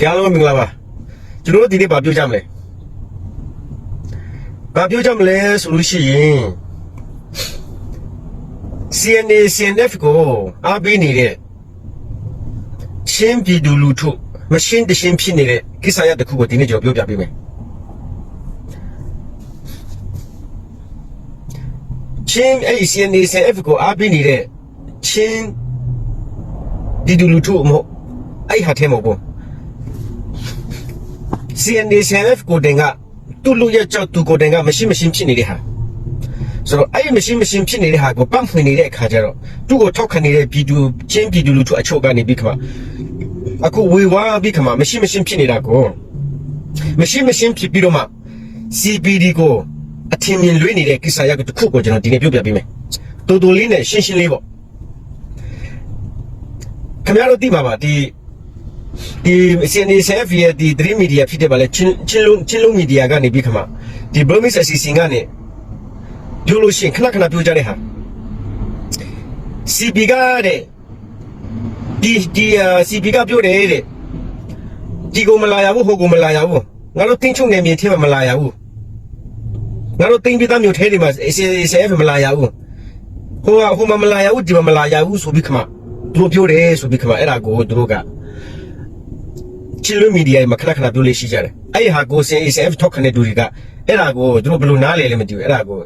ကြားလုံးမင်္ဂလာပါကျွန်တော်တို့ဒီနေ့ဘာပြောကြမလဲဘာပြောကြမလဲဆိုလို့ရှိရင် CNA CNF ကိုအားပေးနေတဲ့ရှင်းပြည်သူလူထုမရှင်းတရှင်းဖြစ်နေတဲ့ကိစ္စရတစ်ခုကိုဒီနေ့ကျွန်တော်ပြောပြပေးမယ်ချင်းအဲ့ဒီ CNA CNF ကိုအားပေးနေတဲ့ချင်းပြည်သူလူထုမဟုတ်အဲ့ဟာထဲမဟုတ်ဘူး CNA CNF ကိုတင်ကသူ့လူရဲ့ကြောက်သူကိုတင်ကမရှိမရှိဖြစ်နေတဲ့ဟာဆိုတော့အဲ့ဒီမရှိမရှိဖြစ်နေတဲ့ဟာကိုပတ်ဖွင့်နေတဲ့အခါကျတော့သူ့ကိုထောက်ခံနေတဲ့ပြည်သူချင်းပြည်သူလူထုအချို့ကနေပြီးခါအခုဝေဝါးပြီးခါမရှိမရှိဖြစ်နေတာကိုမရှိမရှိဖြစ်ပြီးတော့မှ CPD ကိုအထင်မြင်လွေးနေတဲ့ကိစ္စရပ်တစ်ခုကိုကျွန်တော်ဒီနေ့ပြောပြပေးမယ်တူတူလေးနဲ့ရှင်းရှင်းလေးပေါ့ခင်ဗျားတို့သိပါပါဒီ ဒီ CNSF ရဲ့ဒီ dream media ဖြစ်တဲ့ပါလေချင်းချင်းလုံးချင်းလုံး media ကနေပြီးခမဒီ Burmese assistant ကနေပြောလို့ရှိရင်ခဏခဏပြောကြတဲ့ဟာ CP ကတဲ့ဒီဒီ CP ကပြောတယ်တဲ့ဒီကိုမလာရဘူးဟိုကိုမလာရဘူးငါတို့တင်းချုံနေမြေထဲမှာမလာရဘူးငါတို့တင်းပိသားမျိုးထဲတွေမှာ CNSF မလာရဘူးဟိုကဟိုမှာမလာရဘူးဒီမှာမလာရဘူးဆိုပြီးခမသူတို့ပြောတယ်ဆိုပြီးခမအဲ့ဒါကိုသူတို့က ချီလိုမီဒီယာမှာခဏခဏပြောလို့ရှိကြတယ်အဲ့ဒီဟာကိုစင် ACF ထောက်ခံတဲ့သူတွေကအဲ့ဒါကိုသူတို့ဘယ်လိုနားလဲလဲမသိဘူးအဲ့ဒါကို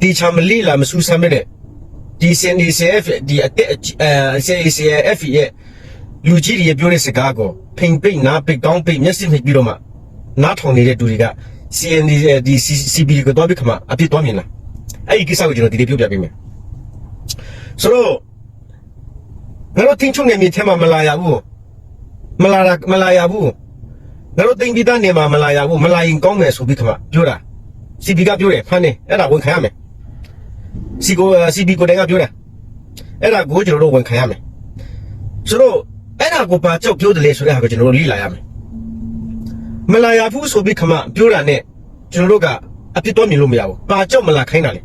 ဒီချာမလီလာမဆူဆမ်းတဲ့ဒီစင် ACF ဒီအတက်အဲစင် ACF ရဲ့လူကြီးတွေပြောတဲ့စကားကိုဖိန်ပိတ်နားပိတ်ကောင်းပိတ်မျက်စိမိတ်ပြီးတော့မှနားထောင်နေတဲ့သူတွေက CND ဒီ CB ကိုတော့ပြီးခမအပြစ်သွားမြင်လားအဲ့ဒီကိစ္စကိုကျွန်တော်ဒီနေ့ပြောပြပေးမယ်ဆိုတော့ငါတို့တင်းချုံနေမြေထဲမှာမလာရဘူး မလာတာမလာရဘူးငါတို့တိမ်ပိသားနေမှာမလာရဘူးမလာရင်ကောင်းမယ်ဆိုပြီးခမပြောတာစီပီကပြောတယ်ဖမ်းနေအဲ့ဒါဝန်ခံရမယ်စီကိုစီပီကိုတိုင်ကပြောတာအဲ့ဒါကိုကျွန်တော်တို့ဝန်ခံရမယ်ဆိုတော့အဲ့ဒါကိုပါကြောက်ပြောတယ်လေဆိုတဲ့ဟာကိုကျွန်တော်တို့လေ့လာရမယ်မလာရဘူးဆိုပြီးခမပြောတာနဲ့ကျွန်တော်တို့ကအပြစ်တော်မြင်လို့မရဘူးပါကြောက်မလာခိုင်းတာလေ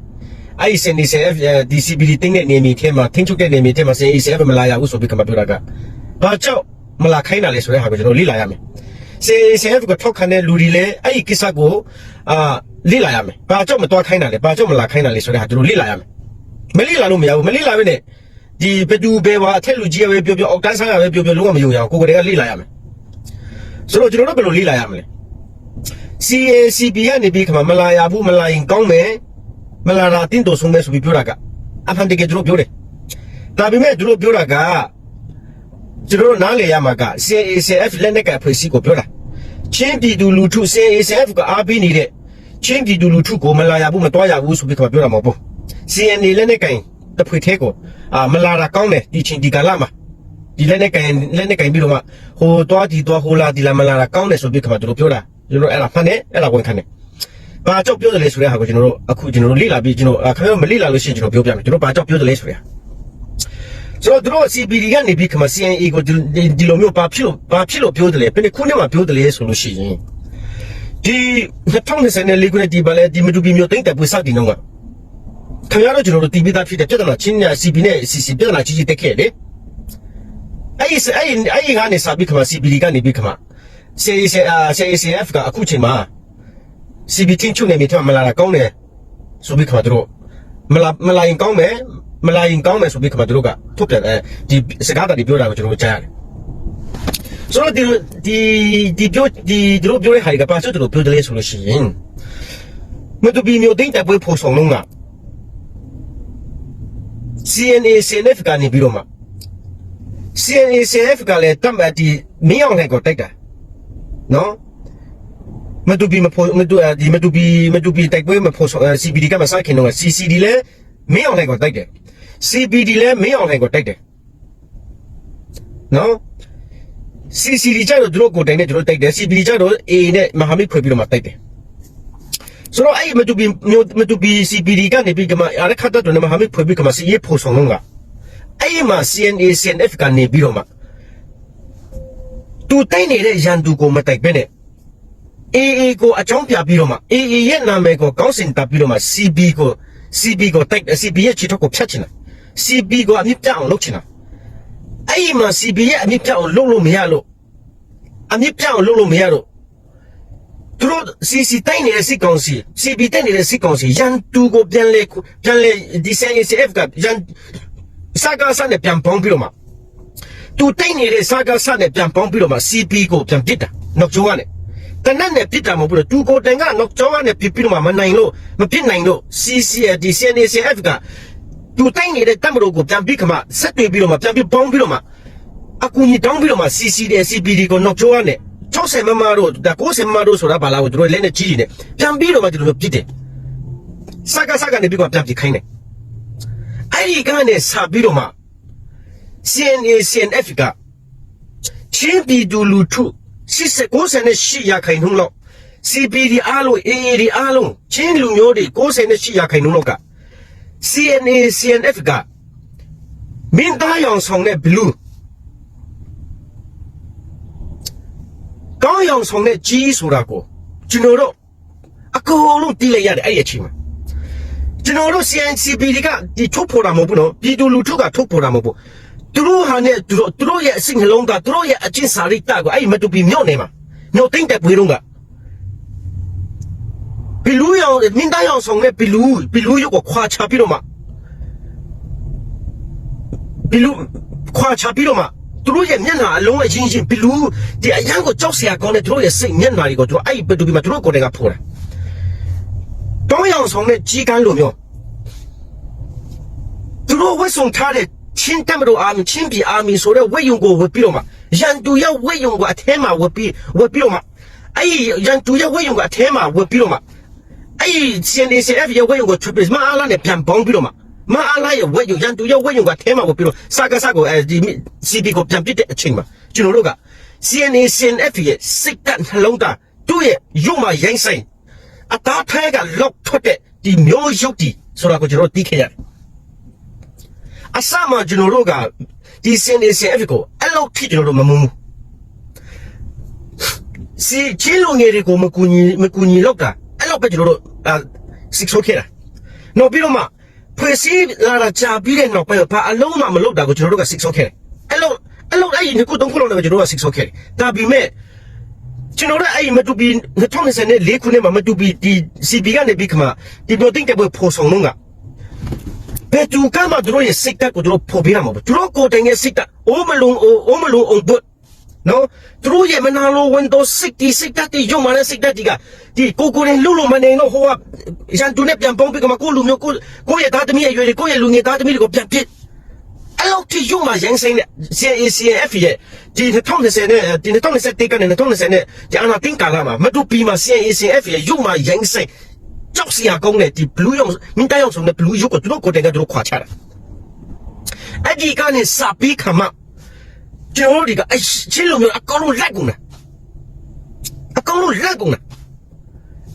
အဲ့ဒီစင်ဒီဆယ် DCBD တင်းတဲ့နေမီထဲမှာထင်းချုပ်တဲ့နေမီထဲမှာစင် ACF မလာရဘူးဆိုပြီးခမပြောတာကဘာကြောက် မလာခိုင်းတာလေဆိုတဲ့ဟာကိုကျွန်တော်လေ့လာရမယ်။စေဆယ်ကထောက်ခံတဲ့လူတွေလည်းအဲ့ဒီကိစ္စကိုအာလေ့လာရမယ်။ဘာကြောင့်မတော်ခိုင်းတာလဲဘာကြောင့်မလာခိုင်းတာလဲဆိုတဲ့ဟာကျွန်တော်လေ့လာရမယ်။မလေ့လာလို့မရဘူးမလေ့လာဘဲနဲ့ဒီဘတူဘဲပါအထက်လူကြီးပဲပြောပြောအောက်တန်းဆန်းရပဲပြောပြောလုံးဝမယုံရအောင်ကိုယ်ကတည်းကလေ့လာရမယ်။ဆိုတော့ကျွန်တော်တို့ဘယ်လိုလေ့လာရမလဲ။ CACB ကနေပြီးခါမလာရဘူးမလာရင်ကောင်းမယ်မလာတာတင်းတော်ဆုံးမယ်ဆိုပြီးပြောတာကအဖန်တကယ်တို့ပြောတယ်။ဒါပေမဲ့တို့ပြောတာက ကျွန်တော်တို့နားလည်ရမှာက CACF လက်နက်ကဖွဲ့စည်းကိုပြောတာချင်းပြည်သူလူထု CACF ကအားပေးနေတဲ့ချင်းပြည်သူလူထုကိုမလာရဘူးမတွားရဘူးဆိုပြီးခါပြောတာမဟုတ်ဘူး CNA လက်နက်ကင်တဖွဲ့သေးကိုအာမလာတာကောင်းတယ်ဒီချင်းဒီကာလမှာဒီလက်နက်ကင်လက်နက်ကင်ပြီးတော့မှဟိုတွားဒီတွားဟိုလာဒီလာမလာတာကောင်းတယ်ဆိုပြီးခါတို့ပြောတာကျွန်တော်အဲ့ဒါဖန်တယ်အဲ့ဒါဝန်ခံတယ်ဘာကြောက်ပြောတယ်လဲဆိုတဲ့ဟာကိုကျွန်တော်တို့အခုကျွန်တော်တို့လေ့လာပြီးကျွန်တော်ခင်ဗျားမလေ့လာလို့ရှိရင်ကျွန်တော်ပြောပြမယ်ကျွန်တော်ဘာကြောက်ပြောတယ်လဲဆိုတဲ့ ဆိုတော့သူတို့ CPD ကနေပြီးခမ CNA ကိုဒီဒီလိုမျိုးဘာဖြစ်လို့ဘာဖြစ်လို့ပြောတယ်လဲဘယ်နှစ်ခုနှစ်မှပြောတယ်လဲဆိုလို့ရှိရင်ဒီ2024ခုနှစ်ဒီဘာလဲဒီမတူပီမျိုးတိမ့်တက်ပွေစတင်တော့ကခင်ဗျားတို့ကျွန်တော်တို့တီးပြီးသားဖြစ်တဲ့ပြဿနာချင်းညာ CP နဲ့ CC ပြဿနာကြီးကြီးတက်ခဲ့လေအဲ့ဒီအဲ့ဒီအဲ့ဒီကနေစပြီးခမ CPD ကနေပြီးခမ CAC အာ CACF ကအခုချိန်မှာ CP ချင်းချုံနေမိထမလာတာကောင်းတယ်ဆိုပြီးခမတို့မလာမလာရင်ကောင်းမယ် မလာရင်ကောင်းမယ်ဆိုပြီးခမတို့ကထုတ်ပြန်အဲဒီစကားတာဒီပြောတာကိုကျွန်တော်ကြားရတယ်ဆိုတော့ဒီဒီဒီပြောဒီတို့ပြောတဲ့ဟာကပါဆိုတို့ပြောတယ်လေဆိုလို့ရှိရင်မတူဘီမျိုးတင်းတက်ပွဲဖို့ဆောင်လုံးက CNA CNF ကနေပြီးတော့မှ CNA CNF ကလည်းတတ်မှတ်ဒီမင်းအောင်နိုင်ကိုတိုက်တာနော်မတူဘီမဖို့မတူဒီမတူဘီမတူဘီတိုက်ပွဲမဖို့ CBD ကမစခင်တော့ CCD လည်းမင်းအောင်နိုင်ကိုတိုက်တယ် CBD လည်းမင်းအောင်နိုင်ကိုတိုက်တယ်နော် CCD ကြတော့သူတို့ကိုတိုင်နဲ့သူတို့တိုက်တယ် CBD ကြတော့ A နဲ့မဟာမိတ်ဖွဲ့ပြီးတော့မှတိုက်တယ်ဆိုတော့အဲ့မတူဘီမျိုးမတူဘီ CBD ကနေပြီးကမှအားခတ်တော့မဟာမိတ်ဖွဲ့ပြီးကမှ CA ဖို့ဆောင်လုံးကအဲ့မှာ CNA CNF ကနေပြီးတော့မှသူတိုက်နေတဲ့ရန်သူကိုမတိုက်ပဲနဲ့ AA ကိုအကြောင်းပြပြီးတော့မှ AA ရဲ့နာမည်ကိုကောင်းစင်တပ်ပြီးတော့မှ CB ကို CB ကိုတိုက် CB ရဲ့ချီထုတ်ကိုဖြတ်ချင်တာ CB ကိုအမြင့်ပြအောင်လုပ်ချင်တာအဲ့ဒီမှာ CB ရဲ့အမြင့်ပြအောင်လုပ်လို့မရလို့အမြင့်ပြောင်းလို့လို့မရတော့သူတို့စီစီတိုင်းနေတဲ့စစ်ကောင်စီ CB တိုင်းနေတဲ့စစ်ကောင်စီရန်တူကိုပြန်လေပြန်လေဒီ CNCF ကရန်စကားစနဲ့ပြန်ပေါင်းပြီးတော့မှသူတိုင်းနေတဲ့စကားစနဲ့ပြန်ပေါင်းပြီးတော့မှ CP ကိုပြန်ပစ်တာနောက်ကျောကနေတနက်နဲ့ပစ်တာမဟုတ်ဘူးသူကိုတိုင်ကနောက်ကျောကနေပစ်ပြီးတော့မှမနိုင်လို့မပစ်နိုင်လို့ CCD CNCF က သူတိုင်းနေတဲ့တပ်မတော်ကိုပြန်ပြီးခမဆက်တွေ့ပြီးတော့မှပြန်ပြီးပေါင်းပြီးတော့မှအကူကြီးတောင်းပြီးတော့မှ CCD CPD ကိုနောက်ကျောကနေ60မမတို့ဒါ90မမတို့ဆိုတာဘာလားကိုတို့လည်းနဲ့ကြီးနေပြန်ပြီးတော့မှတို့ပြစ်တယ်စကားစကားနေပြီးတော့ပြန်ပြခိုင်းတယ်အဲ့ဒီကနေစပြီးတော့မှ CNA CNF ကချင်းပြည်သူလူထု98ရာခိုင်နှုန်းလောက် CPD အားလုံး AAD အားလုံးချင်းလူမျိုးတွေ98ရာခိုင်နှုန်းလောက်က CNA CNF ကမင်းသားရောင်ဆောင်တဲ့ blue ကောင်းရောင်ဆောင်တဲ့ကြီးဆိုတာကိုကျွန်တော်တို့အကုန်လုံးသိလိုက်ရတယ်အဲ့ဒီအချိန်မှာကျွန်တော်တို့ CNCP တွေကဒီထုတ်ဖော်တာမဟုတ်ဘူးနော်ပြည်သူလူထုကထုတ်ဖော်တာမဟုတ်ဘူးသူတို့ဟာနဲ့သူတို့သူတို့ရဲ့အစိတ်နှလုံးသားသူတို့ရဲ့အကျင့်စာရိတ္တကိုအဲ့ဒီမတူပြီးမြော့နေမှာမြော့သိမ့်တဲ့ပွေးတော့က ဘီလူရောင်မင်းသားရောင်ဆောင်တဲ့ဘီလူဘီလူရုပ်ကိုခွာချပြီးတော့မှဘီလူခွာချပြီးတော့မှသူတို့ရဲ့မျက်နှာအလုံးအချင်းချင်းဘီလူဒီအရန်ကိုကြောက်စရာကောင်းတဲ့သူတို့ရဲ့စိတ်မျက်နှာတွေကိုသူတို့အဲ့ဒီဘီလူပြီးမှသူတို့ကိုယ်တိုင်ကဖိုးတာတောင်းရောင်ဆောင်တဲ့ကြီးကန်းလိုမျိုးသူတို့ဝတ်ဆောင်ထားတဲ့ချင်းတမတော်အာမီချင်းပြည်အာမီဆိုတဲ့ဝတ်ယုံကိုဝတ်ပြီးတော့မှရန်သူရဲ့ဝတ်ယုံကိုအထဲမှာဝတ်ပြီးဝတ်ပြီးတော့မှအဲ့ဒီရန်သူရဲ့ဝတ်ယုံကအထဲမှာဝတ်ပြီးတော့မှ အဲ့ဒီ CNDCF ရဲ့ဝတ်ယုံကို triple မအားလာနဲ့ပြန်ပေါင်းပြီးတော့မှမအားလာရဲ့ဝတ်ယုံရန်သူရဲ့ဝတ်ယုံကအထဲမှာဝတ်ပြီးတော့စကားစကိုအဲဒီ CP ကိုပြန်ပစ်တဲ့အချိန်မှာကျွန်တော်တို့က CNA CNF ရဲ့စိတ်ဓာတ်နှလုံးသားသူ့ရဲ့ရုံမှာရိုင်းဆိုင်အသားထဲကလောက်ထွက်တဲ့ဒီမျိုးရုပ်တီဆိုတာကိုကျွန်တော်သိခဲ့ရတယ်အစမှကျွန်တော်တို့ကဒီ CNA CNF ကိုအဲ့လောက်ထိကျွန်တော်တို့မမုန်းဘူးစီချင်းလုံငယ်တွေကိုမကူညီမကူညီလောက်တာအဲ့ လောက်ပဲကျွန်တော်တို့အာစစ်ဆိုးခဲ့တာနောက်ပြီးတော့မှဖွဲ့စည်းလာတာကြာပြီးတဲ့နောက်ပိုင်းဘာအလုံးမှမလုပ်တာကိုကျွန်တော်တို့ကစစ်ဆိုးခဲ့တယ်အဲ့လောက်အဲ့လောက်အဲ့ဒီနှစ်ခုသုံးခုလောက်လည်းကျွန်တော်တို့ကစစ်ဆိုးခဲ့တယ်ဒါပေမဲ့ကျွန်တော်တို့အဲ့ဒီမတူပြီး2024ခုနှစ်မှာမတူပြီးဒီ CB ကနေပြီးခမဒီတော့တင်တဲ့ဘဖို့ဆောင်လုံးကဘယ်သူကမှတို့ရဲ့စိတ်တက်ကိုတို့ဖော်ပြရမှာမဟုတ်ဘူးတို့ကိုယ်တိုင်ရဲ့စိတ်တက်အိုးမလုံးအိုးမလုံးအောင်ဘတ် နော်သူတို့ရဲ့မနာလိုဝန်တော့စိတ်တီစိတ်တက်တီယုံမာတဲ့စိတ်တက်တီကဒီကိုကိုရင်လူလူမနေတော့ဟိုကရန်သူနဲ့ပြန်ပေါင်းပြီးကမှကိုလူမျိုးကိုကိုရဲ့သားသမီးရဲ့ရွယ်တွေကိုရဲ့လူငယ်သားသမီးတွေကိုပြန်ပစ်အဲ့လောက်ထိယုံမာရန်ဆိုင်တဲ့ CACF ရဲ့ဒီ2020နဲ့ဒီ2021ကနေ2020နဲ့ဒီအနာတင်ကာလာမှာမတူပီမှာ CACF ရဲ့ယုံမာရန်ဆိုင်ကြောက်စရာကောင်းတဲ့ဒီ blue ရောင်မင်းတရားဆောင်တဲ့ blue ရုပ်ကိုသူတို့ကိုယ်တိုင်ကသူတို့ခွာချတာအဲ့ဒီကနေစပီးခမ ကျွန်တော်တို့ကအဲ့ချင်းလိုမျိုးအကောင်လုံးလက်ကုန်တာအကောင်လုံးလက်ကုန်တာ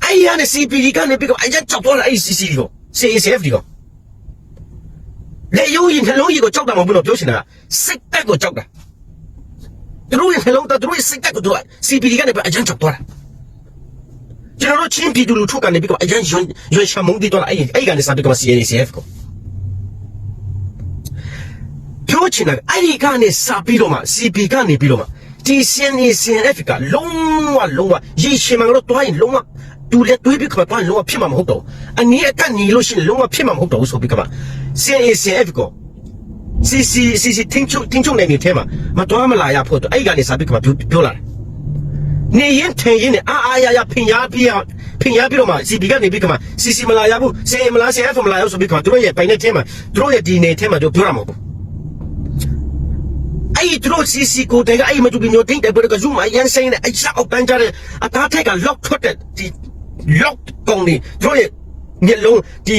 အဲ့ရနဲ့ CPD ကနေပြီးတော့အရင်ကြောက်သွားတာအဲ့ CCD ကို CACF ဒီကိုလေယုံရင်နှလုံးကြီးကိုကြောက်တာမဟုတ်ဘူးလို့ပြောချင်တာစိတ်တက်ကိုကြောက်တာသူတို့ရဲ့နှလုံးသားသူတို့ရဲ့စိတ်တက်ကိုသူက CPD ကနေပြီးအရင်ကြောက်သွားတာကျွန်တော်တို့ချင်းပြည်သူလူထုကနေပြီးတော့အရင်ရွံ့ရွံ့ချမုန်းတည်တော့အဲ့အဲ့ကနေစပြီးတော့ CACF ကို ပြောချင်တာအဲ့ဒီကနေစပြီးတော့မှ CP ကနေပြီးတော့မှဒီ CNA CNF ကလုံးဝလုံးဝရေရှည်မှာတော့တွားရင်လုံးဝတူလက်တွေးပြီးခမတွားရင်လုံးဝဖြစ်မှာမဟုတ်တော့အနည်းအကန့်ညီလို့ရှိရင်လုံးဝဖြစ်မှာမဟုတ်တော့ဆိုပြီးခမ CNA CNF ကို CC CC တင်းချုံတင်းချုံနေနေထဲမှာမတွားမလာရဖို့တော့အဲ့ဒီကနေစပြီးခမပြောပြောလာတယ်နေရင်ထင်ရင်နဲ့အာအာရရဖင်ရပြီးဖင်ရပြီးတော့မှ CB ကနေပြီးခမ CC မလာရဘူး CA မလာ CF မလာရဆိုပြီးခမတို့ရဲ့ပိုင်တဲ့ထဲမှာတို့ရဲ့ဒီနေထဲမှာတို့ပြောရမှာပေါ့ အဲ့ဒီတို့စီစီကိုတဲ့အဲ့မတူပြီးမျိုးတင်းတဲ့ဘက်ကဇူးမအရင်ဆိုင်နဲ့အဲ့ချက်အောက်ပန်းကြတဲ့အသားထက်က lock ထွက်တဲ့ဒီ lock ကောင်းနေတို့ရဲ့မျက်လုံးဒီ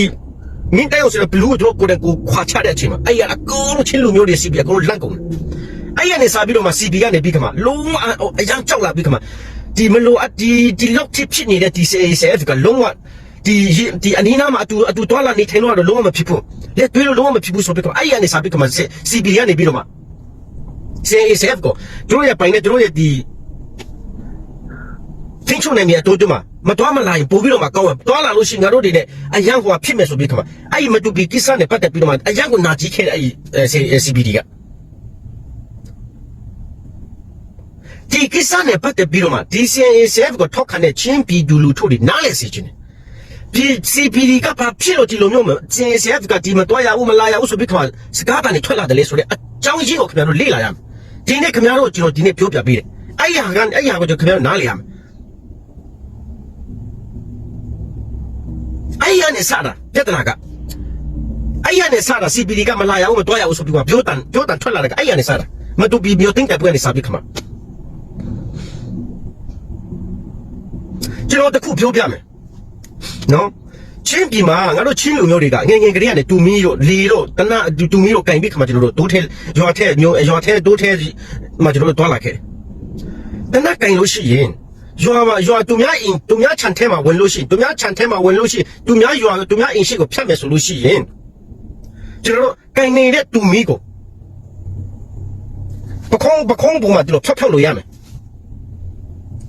မင်းတိုင်ဆိုတဲ့ blue တို့ကိုတဲ့ကိုခွာချတဲ့အချိန်မှာအဲ့ရအကုန်လုံးချင်းလူမျိုးတွေစီပြီးအကုန်လုံးလန့်ကုန်တယ်အဲ့ရနေစားပြီးတော့မှ CB ကနေပြီးခမလုံးဝအရန်ကြောက်လာပြီးခမဒီမလို့ဒီဒီ lock ဖြစ်ဖြစ်နေတဲ့ဒီ CACF ကလုံးဝဒီဒီအနီးနားမှာအတူအတူတွာလာနေထိုင်တော့လုံးဝမဖြစ်ဘူးလက်တွေးလို့လုံးဝမဖြစ်ဘူးဆိုပြီးခမအဲ့ရနေစားပြီးခမ CB ကနေပြီးတော့မှ CACF ကိုတို့ရဲ့ပိုင်နဲ့တို့ရဲ့ဒီသင်ချုံနေမြတ်တို့တို့မှာမတော်မလာရင်ပို့ပြီးတော့မှကောင်းတယ်တော်လာလို့ရှိရင်ငါတို့တွေနဲ့အရန်ဟိုဖြစ်မယ်ဆိုပြီးခမအဲ့ဒီမတူပီကိစ္စနဲ့ပတ်သက်ပြီးတော့မှအရန်ကိုနာကြီးခဲ့တဲ့အဲ့ဒီ CBD ကဒီဒီကိစ္စနဲ့ပတ်သက်ပြီးတော့မှ DCNACF ကိုထောက်ခံတဲ့ချင်းပြည်သူလူထုတွေနားလည်စေချင်တယ်ဒီ CPD ကဘာဖြစ်လို့ဒီလိုမျိုးမ CNACF ကဒီမတွားရဘူးမလာရဘူးဆိုပြီးခါစကားကနေထွက်လာတယ်လေဆိုတဲ့အကြောင်းရင်းကိုခင်ဗျားတို့လေ့လာရမယ် ဒီနေ့ခင်ဗျားတို့ကျွန်တော်ဒီနေ့ပြောပြပေးတယ်အဲ့ဒီဟာကအဲ့ဒီဟာကိုကျွန်တော်ခင်ဗျားတို့နားလည်ရမယ်အဲ့ဒီကနေစတာပြဿနာကအဲ့ဒီကနေစတာ CPD ကမလာရဘူးမတွားရဘူးဆိုပြီးကပြောတန်ပြောတန်ထွက်လာတယ်ကအဲ့ဒီကနေစတာမတူပြီးမျိုးတင်းတဲ့ပွဲကနေစပြီးခါမှာကျွန်တော်တခုပြောပြမယ်နော် ချင်းပြည်မှာငါတို့ချင်းလူမျိုးတွေကငယ်ငယ်ကလေးကနေတူမီတို့လီတို့တနတူတူမီတို့ကင်ပြီးခါမှကျွန်တော်တို့တိုးထဲရွာထဲမျိုးရွာထဲတိုးထဲမှကျွန်တော်တို့တွားလာခဲ့တယ်တနကင်လို့ရှိရင်ရွာမှာရွာသူများအင်သူများခြံထဲမှာဝင်လို့ရှိရင်သူများခြံထဲမှာဝင်လို့ရှိရင်သူများရွာသူများအင်ရှိကိုဖြတ်မယ်ဆိုလို့ရှိရင်ကျွန်တော်တို့ကင်နေတဲ့တူမီကိုပခုံးပခုံးပုံမှာဒီလိုဖြတ်ဖြတ်လို့ရမယ်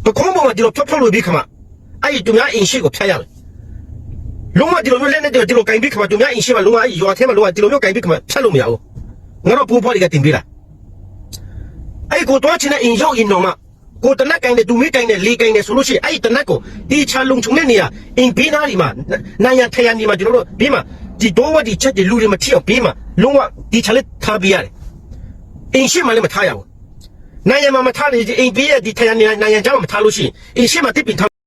ပခုံးပေါ်မှာဒီလိုဖြောက်ဖြောက်လို့ပြီးခါမှအဲ့ဒီသူများအင်ရှိကိုဖျက်ရမယ် လုံးဝဒီလိုမျိုးလက်နဲ့ဒီလိုကင်ပြီးခါမှသူများအင်ရှိမှာလုံးဝအဲ့ရွာထဲမှာလုံးဝဒီလိုမျိုးကင်ပြီးခါမှဖျက်လို့မရဘူးငါတို့ပူဖော်တွေကတင်ပေးတာအဲ့ကိုတွားချင်တဲ့အင်ရောက်ရင်တော့မှကိုတနက်ကင်တဲ့သူမေးကင်တဲ့လေကင်တဲ့ဆိုလို့ရှိရင်အဲ့ဒီတနက်ကိုဒီချာလုံချုံတဲ့နေရာအင်ပေးနာဒီမှာနိုင်ရထရနေမှာကျွန်တော်တို့ပြီးမှဒီတော့ဝဒီချက်ဒီလူတွေမထီအောင်ပြီးမှလုံးဝဒီချာလက်ထားပေးရတယ်အင်ရှိမှလည်းမထားရဘူးနိုင်ရမှာမထားနေအိမ်ပေးရဒီထိုင်နေနိုင်ရကြောင်းမထားလို့ရှိရင်အင်းရှေ့မှာတစ်ပင်ထား